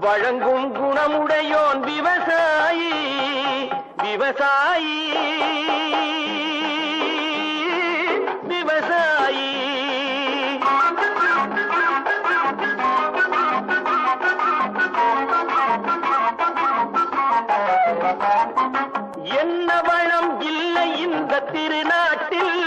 வழங்கும் குணமுடையோன் விவசாயி விவசாயி. விவசாயி. என்ன வளம் இல்லை இந்த திருநாட்டில்?